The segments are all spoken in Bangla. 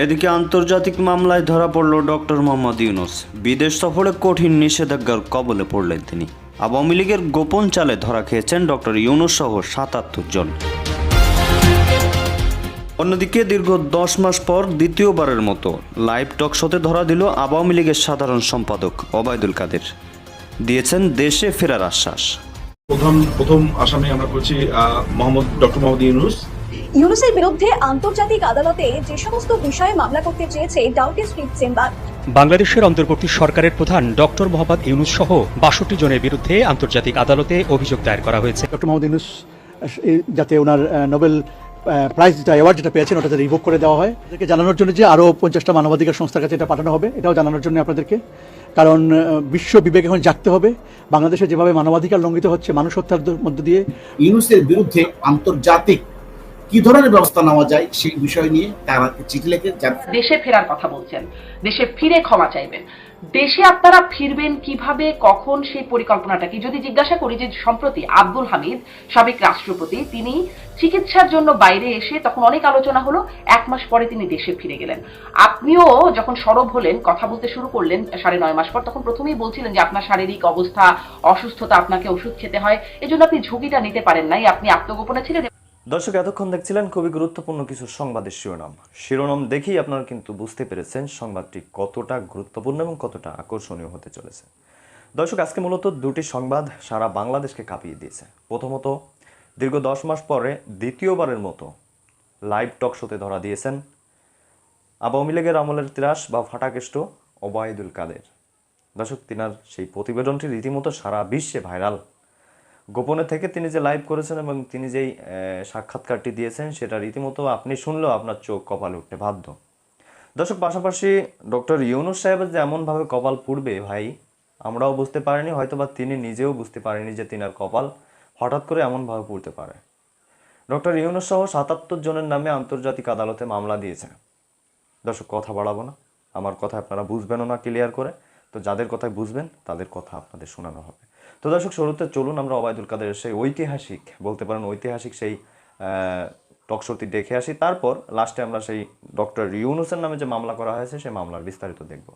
এদিকে আন্তর্জাতিক মামলায় ধরা পড়ল ডক্টর মোহাম্মদ ইউনুস। বিদেশ সফরে কঠিন নিষেধাজ্ঞার কবলে পড়লেন তিনি। আওয়ামী লীগের গোপন চালে ধরা খেয়েছেন ডক্টর ইউনুস সহ সাতাত্তর জন। অন্যদিকে দীর্ঘ দশ মাস পর দ্বিতীয়বারের মতো লাইভ টক শোতে ধরা দিল আওয়ামী লীগের সাধারণ সম্পাদক ওবায়দুল কাদের। দিয়েছেন দেশে ফেরার আশ্বাস। প্রথম প্রথম আসামি আমরা করছি মোহাম্মদ ডক্টর মোহাম্মদ ইউনুস। ইউনুসের বিরুদ্ধে আন্তর্জাতিক আদালতে যে সমস্ত বিষয়ে মামলা করতে চেয়েছে ডাউটি স্ট্রিট চেম্বার বাংলাদেশের অন্তর্বর্তী সরকারের প্রধান ডক্টর মোহাম্মদ ইউনুস সহ বাষট্টি জনের বিরুদ্ধে আন্তর্জাতিক আদালতে অভিযোগ দায়ের করা হয়েছে। ডক্টর মোহাম্মদ ইউনুস যাতে ওনার নোবেল প্রাইজ যেটা অ্যাওয়ার্ড যেটা পেয়েছেন ওটা যাতে রিভোক করে দেওয়া হয়। এদেরকে জানানোর জন্য যে আরও পঞ্চাশটা মানবাধিকার সংস্থার কাছে এটা পাঠানো হবে এটাও জানানোর জন্য আপনাদেরকে। কারণ বিশ্ব বিবেক এখন জাগতে হবে। বাংলাদেশে যেভাবে মানবাধিকার লঙ্ঘিত হচ্ছে মানুষ হত্যার মধ্য দিয়ে ইউনুসের বিরুদ্ধে আন্তর্জাতিক কি ধরনের ব্যবস্থা নেওয়া যায় সেই বিষয় নিয়ে তারা চিঠি লিখে দেশে ফেরার কথা বলছেন। দেশে ফিরে ক্ষমা চাইবেন। দেশে আপনারা ফিরবেন কীভাবে, কখন সেই পরিকল্পনাটা কি? যদি জিজ্ঞাসা করি যে সম্প্রতি আব্দুল হামিদ, সাবেক রাষ্ট্রপতি, তিনি চিকিৎসার জন্য বাইরে এসে তখন অনেক আলোচনা হলো, এক মাস পরে তিনি দেশে ফিরে গেলেন। আপনিও যখন সরব হলেন, কথা বলতে শুরু করলেন, সাড়ে নয় মাস পর, তখন প্রথমেই বলছিলেন যে আপনার শারীরিক অবস্থা, অসুস্থতা, আপনাকে ওষুধ খেতে হয়। এজন্য আপনি ঝুঁকিটা নিতে পারেন নাই, আপনি আত্মগোপনে ছিলেন দর্শক, এতক্ষণ দেখছিলেন খুবই গুরুত্বপূর্ণ কিছু সংবাদের শিরোনাম। শিরোনাম দেখেই আপনারা কিন্তু বুঝতে পেরেছেন সংবাদটি কতটা গুরুত্বপূর্ণ এবং কতটা আকর্ষণীয় হতে চলেছে। দর্শক, আজকে মূলত দুটি সংবাদ সারা বাংলাদেশকে কাঁপিয়ে দিয়েছে। প্রথমত, দীর্ঘ দশ মাস পরে দ্বিতীয়বারের মতো লাইভ টক শোতে ধরা দিয়েছেন আওয়ামী লীগের আমলের ত্রাস বা ফাটাকেষ্ট ওবায়দুল কাদের। দর্শক, তিনার সেই প্রতিবেদনটি রীতিমতো সারা বিশ্বে ভাইরাল। গোপনে থেকে তিনি যে লাইভ করেছেন এবং তিনি যেই সাক্ষাৎকারটি দিয়েছেন, সেটা রীতিমতো আপনি শুনলেও আপনার চোখ কপাল উঠতে বাধ্য। দর্শক, পাশাপাশি ডক্টর ইউনুস সাহেবের যে এমনভাবে কপাল পুড়বে ভাই, আমরাও বুঝতে পারিনি, হয়তোবা তিনি নিজেও বুঝতে পারেনি যে তিনার কপাল হঠাৎ করে এমনভাবে পুড়তে পারে। ডক্টর ইউনুস সহ সাতাত্তর জনের নামে আন্তর্জাতিক আদালতে মামলা দিয়েছে। দর্শক, কথা বাড়াবো না। আমার কথা আপনারা বুঝবেনও না ক্লিয়ার করে। তো যাদের কথায় বুঝবেন, তাদের কথা আপনাদের শোনানো হবে। তো দর্শক শুরুতে চলুন আমরা ওবায়দুল কাদের সেই ঐতিহাসিক বলতে পারেন ঐতিহাসিক সেই টকশোটি দেখে আসি। তারপর লাস্টে আমরা সেই ডক্টর ইউনুসের নামে যে মামলা করা হয়েছে সেই মামলার বিস্তারিত দেখব।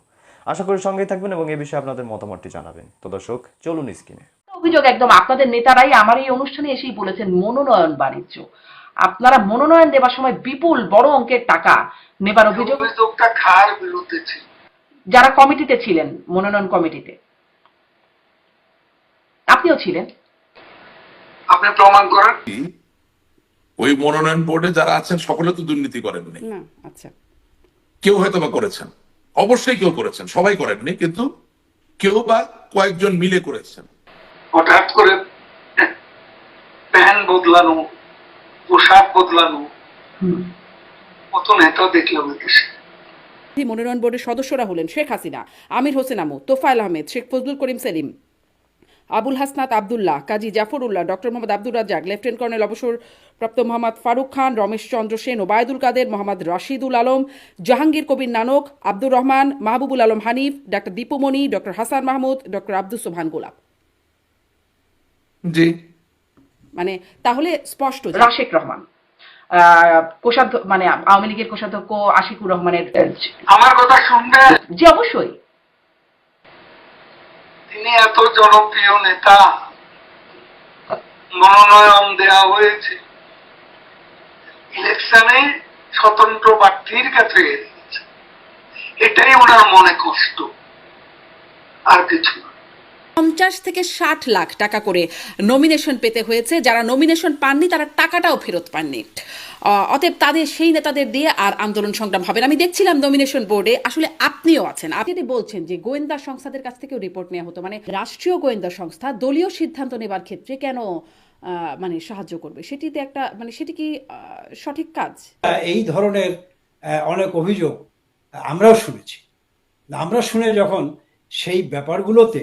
আশা করি সঙ্গেই থাকবেন এবং এই বিষয়ে আপনাদের মতামতটি জানাবেন। তো দর্শক চলুন স্ক্রিনে। অভিযোগ একদম আপনাদের নেতারাই আমার এই অনুষ্ঠানে এসেই বলেছেন মনোনয়ন বাণিজ্য। আপনারা মনোনয়ন দেওয়ার সময় বিপুল বড় অঙ্কের টাকা নেবার অভিযোগ যারা কমিটিতে ছিলেন মনোনয়ন কমিটিতে। আপনিও ছিলেন। আপনি প্রমাণ করেন। ওই মনোনয়ন বোর্ডে যারা আছেন সকলে তো দুর্নীতি করেননি আচ্ছা। কেউ হয়তো বা করেছেন। অবশ্যই কেউ করেছেন সবাই করেননি কিন্তু কেউ বা কয়েকজন মিলে করেছেন। হঠাৎ করে প্যান বদলানো পোশাক বদলানো কত নেতা দেখলাম মনোনয়ন বোর্ডের সদস্যরা হলেন Sheikh Hasina Amir Hossain Amu Tofail Ahmed Sheikh Fazlul Karim Selim. Abul Hasnat Abdullah Kazi Zafrullah doctor Mohammad Abdur Razzaque lieutenant colonel অবসরপ্রাপ্ত Mohammad Faruk Khan Ramesh Chandra Sen Obaidul Quader Mohammad Rashidul Alam Jahangir Kabir Nanak Abdur Rahman Mahbubul Alam Hanif doctor Dipu Moni doctor Hasan Mahmud doctor Abdul Sobhan Golap. জি। মানে তাহলে স্পষ্ট রাশেক রহমান। আহ, কোষাধ্য মানে আওয়ামী লীগের কোষাধ্যক্ষ আশিকুর রহমানের আমার কথা শুনবেন? জি অবশ্যই। তিনি এত জনপ্রিয় নেতা, মনোনয়ন দেওয়া হয়েছে। ইলেকশনে স্বতন্ত্র প্রার্থীর কাছে এটাই ওনার মনে কষ্ট। আর কিছু না। পঞ্চাশ থেকে ষাট লাখ টাকা করে নমিনেশন পেতে হয়েছে। যারা নমিনেশন পাননি, তারা টাকাটাও ফেরত পাননি। অতএব তাদের, সেই নেতাদের দিয়ে আর আন্দোলন সংগ্রাম হবে না। আমি দেখছিলাম নমিনেশন বোর্ডে আসলে আপনিও আছেন। আপনি যদি বলছেন যে গোয়েন্দা সংস্থাদের কাছ থেকেও রিপোর্ট নেওয়া হতো মানে রাষ্ট্রীয় গোয়েন্দা সংস্থা, দলীয় সিদ্ধান্ত নেবার ক্ষেত্রে কেন মানে সাহায্য করবে? সেটিতে একটা মানে সেটি কি সঠিক কাজ? এই ধরনের অনেক অভিযোগ আমরাও শুনেছি। আমরা শুনে যখন সেই ব্যাপারগুলোতে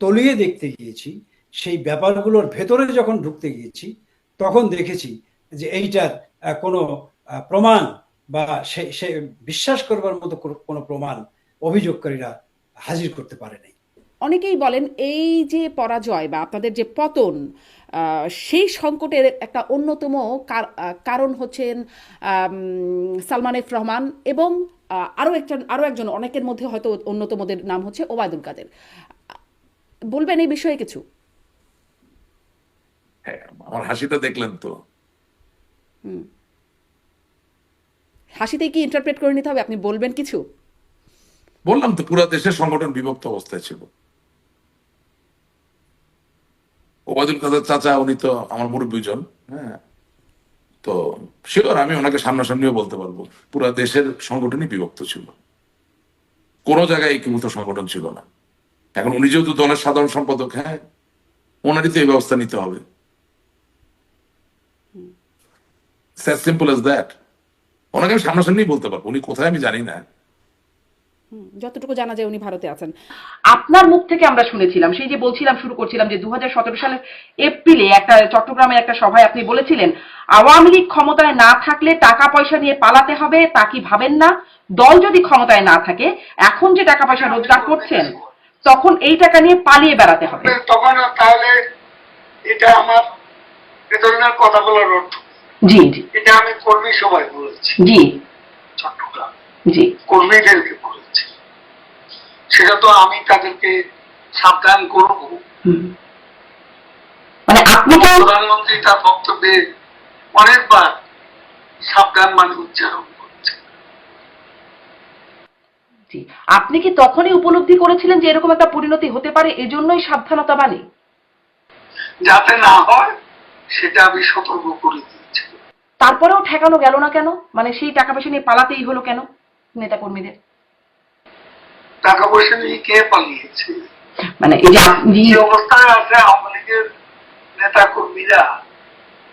তলিয়ে দেখতে গিয়েছি, সেই ব্যাপারগুলোর ভেতরে যখন ঢুকতে গিয়েছি, তখন দেখেছি যে এইটার কোনো প্রমাণ বা সে সে বিশ্বাস করবার মতো কোনো- প্রমাণ অভিযোগকারীরা হাজির করতে পারে নাই। অনেকেই বলেন এই যে পরাজয় বা আপনাদের যে পতন সেই সংকটের একটা অন্যতম কারণ হচ্ছেন সালমান এফ রহমান এবং আরও একজন আরও একজন, অনেকের মধ্যে হয়তো অন্যতমদের নাম হচ্ছে ওবায়দুল কাদের। বলবেন এই বিষয়ে কিছু? হ্যাঁ আমার হাসিটা দেখলেন তো। হাসিতেই কি ইন্টারপ্রেট করে নিতে হবে? আপনি বলবেন কিছু? বললাম তো পুরো দেশের সংগঠন বিভক্ত অবস্থায় ছিল। ওবায়দুল কাদের চাচা উনি তো আমার মুরব্বীজন হ্যাঁ। তো শিওর আমি ওনাকে সামনাসামনিও বলতে পারব পুরো দেশের সংগঠনই বিভক্ত ছিল। কোনো জায়গায় একীভূত সংগঠন ছিল না। এখন উনি যেহেতু দলের সাধারণ সম্পাদক হ্যাঁ ওনারই তো এই ব্যবস্থা নিতে হবে। সিম্পল এস দ্যাট ওনাকে আমি সামনাসামনি বলতে পারব উনি কোথায় আমি জানি না। যতটুকু জানা যায় উনি ভারতে আছেন। আপনার মুখ থেকে আমরা শুনেছিলাম সেই যে বলছিলাম শুরু করছিলাম যে দু সালের এপ্রিলে একটা চট্টগ্রামের একটা সভায় আপনি বলেছিলেন আওয়ামী লীগ ক্ষমতায় না থাকলে টাকা পয়সা নিয়ে পালাতে হবে তা কি ভাবেন না? দল যদি ক্ষমতায় না থাকে এখন যে টাকা পয়সা রোজগার করছেন তখন এই টাকা নিয়ে পালিয়ে বেড়াতে হবে। তখন তাহলে এটা আমার ধরনের কথা বলার অর্থ জি জি। এটা আমি কর্মী সবাই বলেছি। জি। চট্টগ্রাম। জি। কর্মীদেরকে বলেছি। সেটা তো আমি তাদেরকে সাবধান করব। মানে আপনি প্রধানমন্ত্রী তার বক্তব্যে অনেকবার সাবধান মানে উচ্চারণ। জি আপনি কি তখনই উপলব্ধি করেছিলেন যে এরকম একটা পরিণতি হতে পারে? এজন্যই সাবধানতা বাণী যাতে না হয় সেটা আমি সতর্ক করে দিয়েছি। তারপরেও ঠেকানো গেল না কেন? মানে সেই টাকা পয়সা নিয়ে পালাতেই হলো কেন নেতা কর্মীদের টাকা পয়সা নিয়ে কে পালিয়েছে? মানে এই যে আপনি অবস্থায় আছে আওয়ামী লীগের নেতা কর্মীরা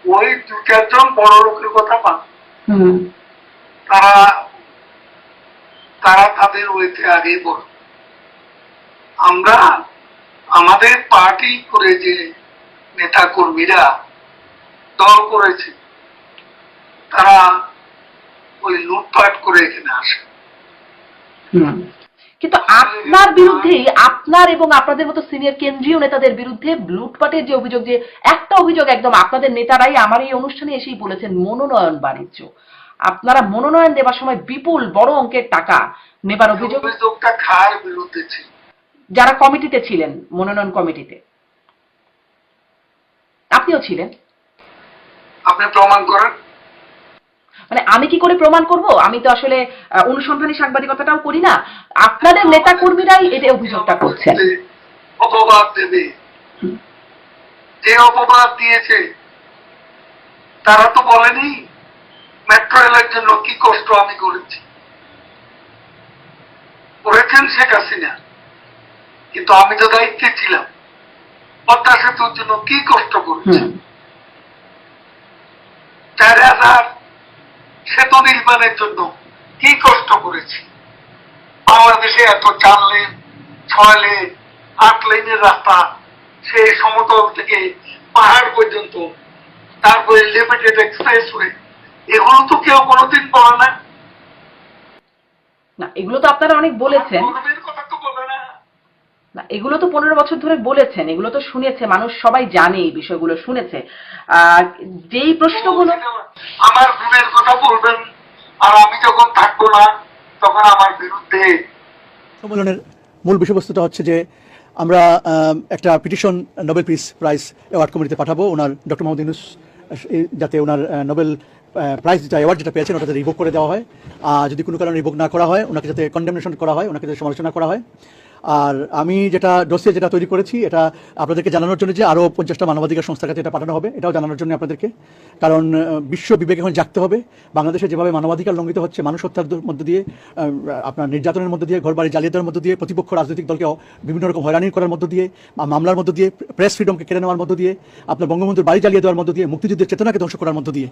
ওই দু চারজন বড় লোকের কথা পান হুম, তারা তারা তাদের ওইতে আগেই বড় আমরা আমাদের পার্টি করে যে নেতা কর্মীরা দল করেছে তারা ওই লুটপাট করে এখানে আসে। কিন্তু আপনার বিরুদ্ধেই আপনার এবং আপনাদের মতো সিনিয়র কেন্দ্রীয় নেতাদের বিরুদ্ধে লুটপাটের যে অভিযোগ যে একটা অভিযোগ একদম আপনাদের নেতারাই আমার এই অনুষ্ঠানে এসেই বলেছেন মনোনয়ন বাণিজ্য। আপনারা মনোনয়ন দেওয়ার সময় বিপুল বড় অঙ্কের টাকা নেবার অভিযোগ যারা কমিটিতে ছিলেন মনোনয়ন কমিটিতে। আপনিও ছিলেন। আপনি প্রমাণ করেন। মানে আমি কি করে প্রমাণ করব? আমি তো আসলে অনুসন্ধানী সাংবাদিকতাটাও করি না। আপনাদের নেতা কর্মীরাই এটা অভিযোগটা করছেন। যে অপবাদ দেবে। যে অপবাদ দিয়েছে তারা তো বলেনি। মেট্রো রেলের জন্য কি কষ্ট আমি করেছি। করেছেন শেখ হাসিনা। কিন্তু আমি তো দায়িত্বে ছিলাম। পদ্মা সেতুর জন্য কি কষ্ট করেছি? চার হাজার সেতু নির্মাণের জন্য কি কষ্ট করেছি? বাংলাদেশে এত চার লেন ছয় লেন আট লেনের রাস্তা সেই সমতল থেকে পাহাড় পর্যন্ত তারপরে লিমিটেড এক্সপ্রেস ওয়ে এগুলো তো কেউ কোনোদিন বলে না। না এগুলো তো আপনারা অনেক বলেছেন। না। এগুলো তো পনেরো বছর ধরে বলেছেন এগুলো তো শুনেছে মানুষ সবাই জানে এই বিষয়গুলো শুনেছে। আর যেই প্রশ্নগুলো আমার গুণের কথা বলবেন আর আমি যখন থাকব না তখন আমার বিরুদ্ধে সম্মেলনের মূল বিষয়বস্তুটা হচ্ছে যে আমরা আম, একটা petition Nobel peace prize award কমিটিতে পাঠাবো। ওনার ডক্টর মোহাম্মদ ইউনুস যাতে ওনার আহ, নোবেল প্রাইজ যেটা অ্যাওয়ার্ড যেটা পেয়েছেন ওটা রিভোক করে দেওয়া হয়। আর যদি কোনো কারণে রিভোক না করা হয়, ওনাকে যাতে কন্ডেমনেশন করা হয়, ওনাকে যাতে সমালোচনা করা হয়। আর আমি যেটা ডোসিয়ে যেটা তৈরি করেছি, এটা আপনাদেরকে জানানোর জন্য যে আরও পঞ্চাশটা মানবাধিকার সংস্থার কাছে এটা পাঠানো হবে, এটাও জানানোর জন্য আপনাদেরকে। কারণ বিশ্ব বিবেক এখন জাগতে হবে। বাংলাদেশে যেভাবে মানবাধিকার লঙ্ঘিত হচ্ছে, মানুষ হত্যার মধ্য দিয়ে আপনার নির্যাতনের মধ্যে দিয়ে, ঘরবাড়ি জালিয়ে দেওয়ার মধ্য দিয়ে, প্রতিপক্ষ রাজনৈতিক দলকে বিভিন্ন রকম হয়রানি করার মধ্য দিয়ে মামলার মধ্য দিয়ে প্রেস ফ্রিডমকে কেড়ে নেওয়ার মধ্য দিয়ে, আপনার বঙ্গবন্ধুর বাড়ি জ্বালিয়ে দেওয়ার মধ্য দিয়ে, মুক্তিযুদ্ধের চেতনাকে ধ্বংস করার মধ্য দিয়ে,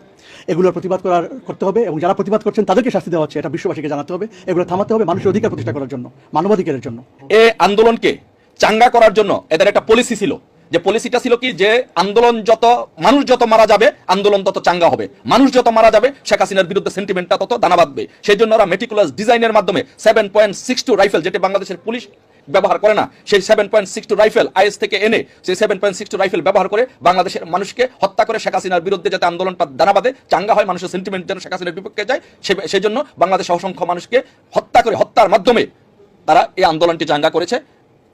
এগুলোর প্রতিবাদ করার, করতে হবে এবং যারা প্রতিবাদ করছেন তাদেরকে শাস্তি দেওয়া হচ্ছে, এটা বিশ্ববাসীকে জানাতে হবে। এগুলো থামাতে হবে মানুষের অধিকার প্রতিষ্ঠা করার জন্য, মানবাধিকারের জন্য। এ আন্দোলনকে চাঙ্গা করার জন্য এদের একটা পলিসি ছিল। যে পলিসিটা ছিল কি? যে আন্দোলন যত, মানুষ যত মারা যাবে, আন্দোলন তত চাঙ্গা হবে। মানুষ যত মারা যাবে, শেখ হাসিনার বিরুদ্ধে সেন্টিমেন্টটা তত দানা বাঁধবে। সেই জন্য ওরা মেটিকুলাস ডিজাইনের মাধ্যমে seven point six two rifle যেটি বাংলাদেশের পুলিশ ব্যবহার করে না, সেই seven point six two rifle IS থেকে এনে সেই seven point six two rifle ব্যবহার করে বাংলাদেশের মানুষকে হত্যা করে শেখ হাসিনার বিরুদ্ধে যাতে আন্দোলনটা দানা বাঁধে, চাঙ্গা হয়, মানুষের সেন্টিমেন্ট যেন শেখ হাসিনার বিপক্ষে যায় সেই জন্য বাংলাদেশের অসংখ্য মানুষকে হত্যা করে হত্যার মাধ্যমে তারা এই আন্দোলনটি চাঙ্গা করেছে।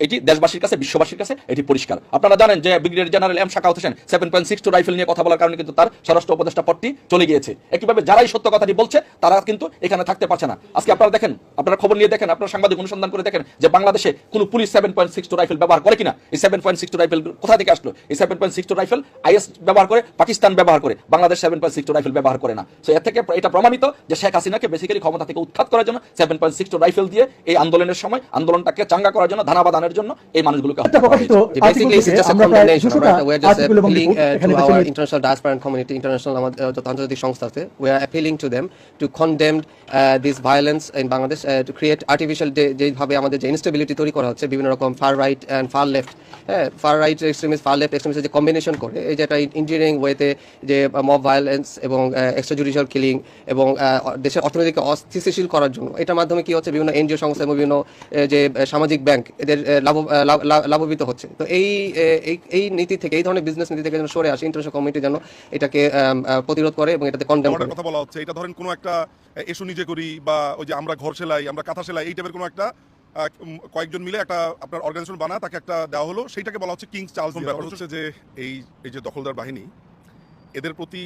এটি দেশবাসীর কাছে, বিশ্ববাসীর কাছে এটি পরিষ্কার। আপনারা জানেন যে brigadier general M Shakhawat Hossain seven point six two rifle নিয়ে কথা বলার কারণে কিন্তু তার স্বরাষ্ট্র উপদেষ্টা পদটি চলে গিয়েছে। একইভাবে যারাই সত্য কথাটি বলছে, তারা কিন্তু এখানে থাকতে পারছে না। আজকে আপনারা দেখেন, আপনারা খবর নিয়ে দেখেন, আপনারা সাংবাদিক অনুসন্ধান করে দেখেন যে বাংলাদেশে কোনো police seven point six two rifle ব্যবহার করে কিনা। এই seven point six two rifle কোথা থেকে আসলো? এই seven point six two rifle IS ব্যবহার করে, পাকিস্তান ব্যবহার করে। Bangladesh seven point six two rifle ব্যবহার করে না। সো এর থেকে এটা প্রমাণিত যে শেখ হাসিনাকে বেসিক্যালি ক্ষমতা থেকে উৎখাত করার জন্য seven point six two rifle দিয়ে এই আন্দোলনের সময় আন্দোলনটাকে চাঙ্গা করার জন্য ধানাবাদানের জন্য এই মানুষগুলোকে and community, international আমাদের uh, আন্তর্জাতিক সংস্থা আছে, them to condemn uh, this violence in Bangladesh, uh, to create artificial যে- যেভাবে আমাদের যে instability তৈরি করা হচ্ছে বিভিন্ন রকম far right and far left, হ্যাঁ far right extremist far left extremist যে কম্বিনেশন করে এই যে একটা ইঞ্জিনিয়ারিং ওয়েতে যে মব ভায়োলেন্স এবং এক্সট্রা জুডিশিয়াল কিলিং এবং দেশের অর্থনীতিকে অস্থিতিশীল করার জন্য এটার মাধ্যমে কি হচ্ছে বিভিন্ন এনজিও সংস্থা এবং বিভিন্ন যে সামাজিক ব্যাংক এদের লাভবিত হচ্ছে। তো এই এই এই নীতি থেকে এই ধরনের বিজনেস নীতি থেকে যেন সরে আসে ইন্টারন্যাশনাল কমিটি যেন এটাকে প্রতিরোধ করে এবং এটাতে কন্ডেম করে। কথা বলা হচ্ছে এটা ধরেন কোনো একটা এসো নিজে করি বা ওই যে আমরা ঘর সেলাই আমরা কাঁথা সেলাই এই টাইপের কোনো একটা কয়েকজন মিলে একটা আপনার অর্গানাইজেশন বানা তাকে একটা দেওয়া হলো সেইটাকে বলা হচ্ছে কিংস চার্লস ব্যাপার হচ্ছে যে এই এই যে দখলদার বাহিনী এদের প্রতি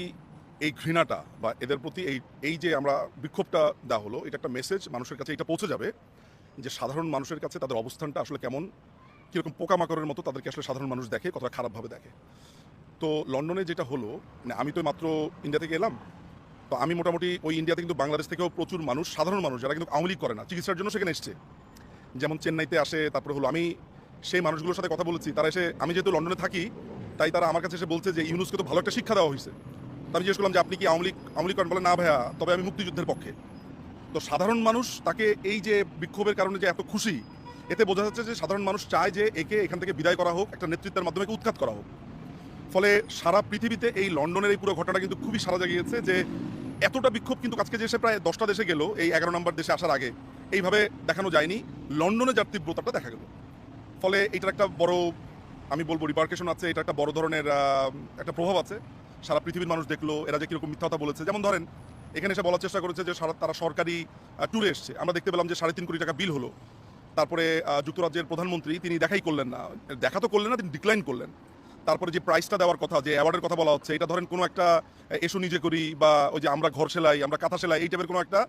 এই ঘৃণাটা বা এদের প্রতি এই এই যে আমরা বিক্ষোভটা দেওয়া হলো এটা একটা মেসেজ মানুষের কাছে এটা পৌঁছে যাবে। যে সাধারণ মানুষের কাছে তাদের অবস্থানটা আসলে কেমন, কীরকম পোকামাকড়ের মতো তাদেরকে আসলে সাধারণ মানুষ দেখে কতটা খারাপভাবে দেখে। তো লন্ডনে যেটা হলো মানে আমি তো মাত্র ইন্ডিয়া থেকে এলাম, তো আমি মোটামুটি ওই ইন্ডিয়াতে কিন্তু বাংলাদেশ থেকেও প্রচুর মানুষ, সাধারণ মানুষ, যারা কিন্তু আওয়ামী করে না, চিকিৎসার জন্য সেখানে এসছে। যেমন চেন্নাইতে আসে, তারপরে হলো আমি সেই মানুষগুলোর সাথে কথা বলেছি, তারা এসে, আমি যেহেতু লন্ডনে থাকি, তাই তারা আমার কাছে এসে বলছে যে ইউনুসকে তো ভালো একটা শিক্ষা দেওয়া হয়েছে। আমি জিজ্ঞেস করলাম যে আপনি কি আওয়ামী আওয়ামী করেন বলে, না ভাইয়া, তবে আমি মুক্তিযুদ্ধের পক্ষে। তো সাধারণ মানুষ তাকে এই যে বিক্ষোভের কারণে যে এত খুশি, এতে বোঝা যাচ্ছে যে সাধারণ মানুষ চায় যে একে এখান থেকে বিদায় করা হোক, একটা নেতৃত্বের মাধ্যমে উৎখাত করা হোক। ফলে সারা পৃথিবীতে এই লন্ডনের এই পুরো ঘটনাটা কিন্তু খুবই সারা জাগিয়েছে যে এতটা বিক্ষোভ কিন্তু আজকে যে সে প্রায় দশটা দেশে গেল, এই এগারো নম্বর দেশে আসার আগে। এইভাবে দেখানো যায়নি, লন্ডনে যার তীব্রতাটা দেখা গেল। ফলে এটার একটা বড়, আমি বলব রিপার্কেশন আছে এটা একটা বড় ধরনের একটা প্রভাব আছে। সারা পৃথিবীর মানুষ দেখল, এরা যে কীরকম মিথ্যা কথা বলেছে। যেমন ধরেন এখানে এসে বলার চেষ্টা করেছে যে সারা- তারা সরকারি ট্যুরে এসছে। আমরা দেখতে পেলাম যে সাড়ে তিন কোটি টাকা বিল হলো। তারপরে যুক্তরাজ্যের প্রধানমন্ত্রী তিনি দেখাই করলেন না। দেখা তো করলেন না, তিনি ডিক্লাইন করলেন। তারপরে যে প্রাইসটা দেওয়ার কথা, যে অ্যাওয়ার্ডের কথা বলা হচ্ছে, এটা ধরেন কোনো একটা এসো নিজে করি বা ওই যে আমরা ঘর সেলাই, আমরা কাঁথা সেলাই, এই টাইপের কোনো একটা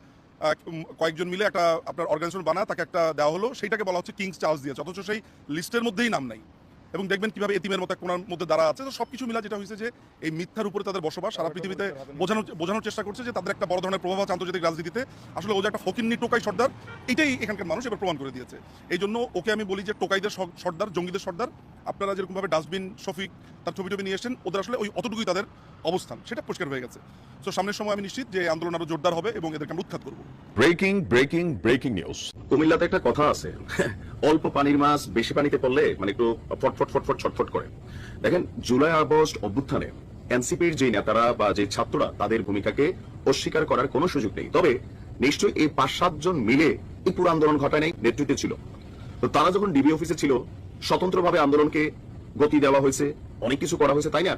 কয়েকজন মিলে একটা আপনার অর্গানাইজেশন বানা, তাকে একটা দেওয়া হলো। সেইটাকে বলা হচ্ছে কিংস চার্জ দিয়েছে অথচ সেই লিস্টের মধ্যেই নাম নাই। এবং দেখবেন কীভাবে এতিমের মতো কোনার মধ্যে দাঁড়া আছে। তো সব কিছু মিলা যেটা হয়েছে যে এই মিথ্যার উপরে তাদের বসবাস সারা পৃথিবীতে বোঝানোর বোঝানোর চেষ্টা করছে যে তাদের একটা বড় ধরনের প্রভাব আছে আন্তর্জাতিক রাজনীতিতে। আসলে ও যে একটা ফকিন্নি টোকাই সর্দার এটাই এখানকার মানুষ এবার প্রমাণ করে দিয়েছে। এই জন্য ওকে আমি বলি যে টোকাইদের সর্দার জঙ্গিদের সর্দার আপনারা যেরকমভাবে ডাস্টবিন শফিক তার ছবি টবি নিয়ে এসেছেন ওদের আসলে ওই অতটুকুই তাদের অবস্থান সেটা পরিষ্কার হয়ে গেছে। তো সামনের সময় আমি নিশ্চিত যে এই আন্দোলন আরও জোরদার হবে এবং এদেরকে আমরা উৎখাত করব। ব্রেকিং ব্রেকিং ব্রেকিং নিউজ কুমিল্লাতে একটা কথা আছে। অল্প পানির মাছ, বেশি পানিতে পড়লে মানে একটু ফটফট ফটফট ছটফট করে। দেখেন, জুলাই, আগস্ট অভ্যুত্থানে এনসিপির যে নেতারা বা যে ছাত্ররা, তাদের ভূমিকাকে অস্বীকার করার কোনো সুযোগ নেই। তবে নিশ্চয়ই এই পাঁচ সাতজন মিলে এই পুরো আন্দোলন ঘটায় নেই, নেতৃত্বে ছিল। তো তারা যখন ডিবি অফিসে ছিল, স্বতন্ত্রভাবে আন্দোলনকে গতি দেওয়া হয়েছে, অনেক কিছু করা হয়েছে, তাই না?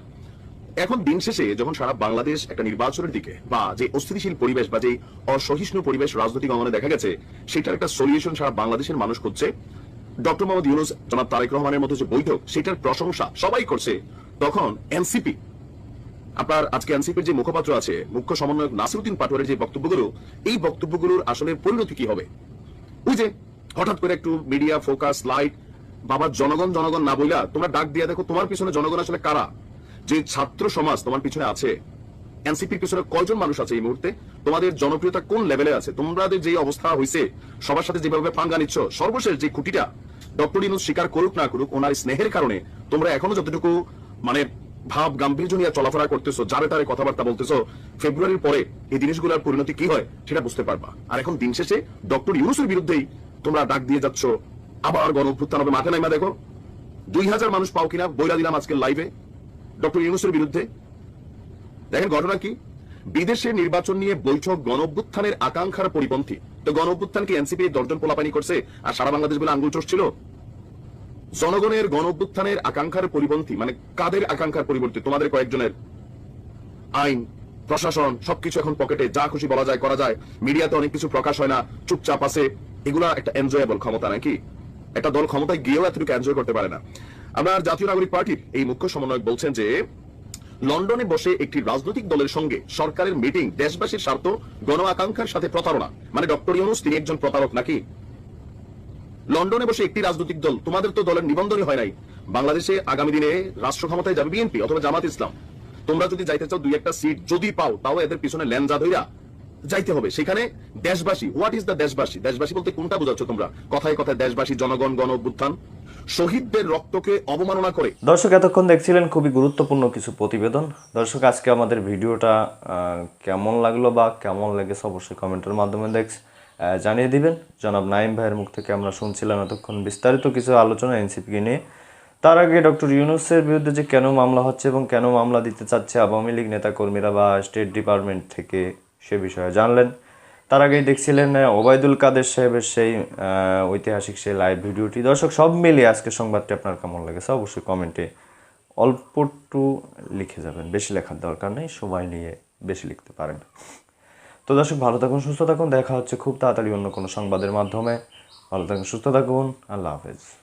এখন দিন শেষে যখন সারা বাংলাদেশ একটা নির্বাচনের দিকে বা যে অস্থিতিশীল পরিবেশ বা যে অসহিষ্ণু পরিবেশ রাজনৈতিক অঙ্গনে দেখা গেছে, সেটার একটা সলিউশন সারা বাংলাদেশের মানুষ করছে ডক্টর মোহাম্মদ ইউনুস, জনাব তারেক রহমানের মতো যে বৈঠক, সেটার প্রশংসা সবাই করছে। তখন এনসিপি, আপনার আজকে এনসিপির যে মুখপাত্র আছে, মুখ্য সমন্বয়ক নাসিরুদ্দিন পাটোয়ারের যে বক্তব্যগুলো, এই বক্তব্যগুলোর আসলে পরিণতি কি হবে? ওই যে হঠাৎ করে একটু মিডিয়া ফোকাস লাইট বাবা জনগণ জনগণ না বইলা তোমরা ডাক দিয়ে দেখো, তোমার পিছনে জনগণ আসলে কারা? যে ছাত্র সমাজ তোমার পিছনে আছে, এনসিপির পিছনে কয়জন মানুষ আছে এই মুহূর্তে? তোমাদের জনপ্রিয়তা কোন লেভেলে আছে? তোমাদের যে অবস্থা হয়েছে সবার সাথে যেভাবে পাঙ্গা নিচ্ছ, সর্বশেষ যে খুঁটিটা ডক্টর ইনুস স্বীকার করুক না করুক, ওনার স্নেহের কারণে তোমরা এখনও যতটুকু মানে ভাব গাম্ভীর্য নিয়ে চলাফেরা করতেছো, যারে তারে কথাবার্তা বলতেছো, ফেব্রুয়ারির পরে এই জিনিসগুলোর পরিণতি কি হয় সেটা বুঝতে পারবা। আর এখন দিন শেষে ডক্টর ইউনুসের বিরুদ্ধেই তোমরা ডাক দিয়ে যাচ্ছ, আবার গণ অভ্যুত্থান হবে, মাঠে নাইমা দেখো। দুই হাজার মানুষ পাও কিনা বইলা দিলাম আজকে লাইভে ডক্টর ইউনুসের বিরুদ্ধে? দেখেন ঘটনা কি? বিদেশে নির্বাচন নিয়ে বৈঠক গণ অভ্যুত্থানের আকাঙ্ক্ষার পরিপন্থী। তো গণ অভ্যুত্থান কি এনসিপি দর্জন পোলাপানি করছে আর সারা বাংলাদেশ বলে আঙ্গুল চড়ছিল? জনগণের গণ অভ্যুত্থানের আকাঙ্ক্ষার পরিপন্থী মানে কাদের আকাঙ্ক্ষার পরিবর্তী? তোমাদের কয়েকজনের। আইন, প্রশাসন, সবকিছু এখন পকেটে, যা খুশি বলা যায়, করা যায়। মিডিয়াতে অনেক কিছু প্রকাশ হয় না, চুপচাপ আছে। এগুলা একটা এনজয়েবল ক্ষমতা নাকি? একটা দল ক্ষমতায় গিয়েও এতটুকু এনজয় করতে পারে না। আমার জাতীয় নাগরিক পার্টির এই মুখ্য সমন্বয়ক বলছেন যে, লন্ডনে বসে একটি রাজনৈতিক দলের সঙ্গে সরকারের মিটিং, দেশবাসীর স্বার্থ গণ আকাঙ্ক্ষার সাথে প্রতারণা। মানে ডক্টর ইউনুস, তিনি একজন প্রতারক নাকি? লন্ডনে বসে একটি রাজনৈতিক দল, তোমাদের তো দলের নিবন্ধনই হয় নাই। বাংলাদেশে আগামী দিনে রাষ্ট্র ক্ষমতায় যাবে বিএনপি অথবা জামাত ইসলাম। তোমরা যদি যাইতে চাও, দুই একটা সিট যদি পাও, তাও এদের পিছনে ল্যান্ডা ধইরা যাইতে হবে। সেখানে দেশবাসী হোয়াট ইজ দ্য দেশবাসী? দেশবাসী বলতে কোনটা বোঝাচ্ছ তোমরা? কথায় কথায় দেশবাসী, জনগণ গণ অভ্যুত্থান শহীদদের রক্তকে অবমাননা করে। দর্শক, এতক্ষণ দেখছিলেন খুবই গুরুত্বপূর্ণ কিছু প্রতিবেদন। দর্শক, আজকে আমাদের ভিডিওটা কেমন লাগল বা কেমন লেগেছে অবশ্যই কমেন্টের মাধ্যমে দেখ জানিয়ে দিবেন। জনাব নাইম ভাইয়ের মুখ থেকে আমরা শুনছিলাম এতক্ষণ বিস্তারিত কিছু আলোচনা এনসিপিকে নিয়ে। তার আগে ডক্টর ইউনুসের বিরুদ্ধে যে কেন মামলা হচ্ছে এবং কেন মামলা দিতে চাচ্ছে আওয়ামী লীগ নেতাকর্মীরা বা স্টেট ডিপার্টমেন্ট থেকে সে বিষয়ে জানলেন। তার আগেই দেখছিলেন ওবায়দুল কাদের সাহেবের সেই ঐতিহাসিক সেই লাইভ ভিডিওটি। দর্শক, সব মিলিয়ে আজকে সংবাদটি আপনার কেমন লেগেছে? অবশ্যই কমেন্টে অল্প একটু লিখে যাবেন। বেশি লেখার দরকার নেই সবাই নিয়ে বেশি লিখতে পারেন। তো দর্শক, ভালো থাকুন, সুস্থ থাকুন। দেখা হচ্ছে খুব তাড়াতাড়ি অন্য কোনো সংবাদের মাধ্যমে। ভালো থাকুন, সুস্থ থাকুন। আল্লাহ হাফেজ।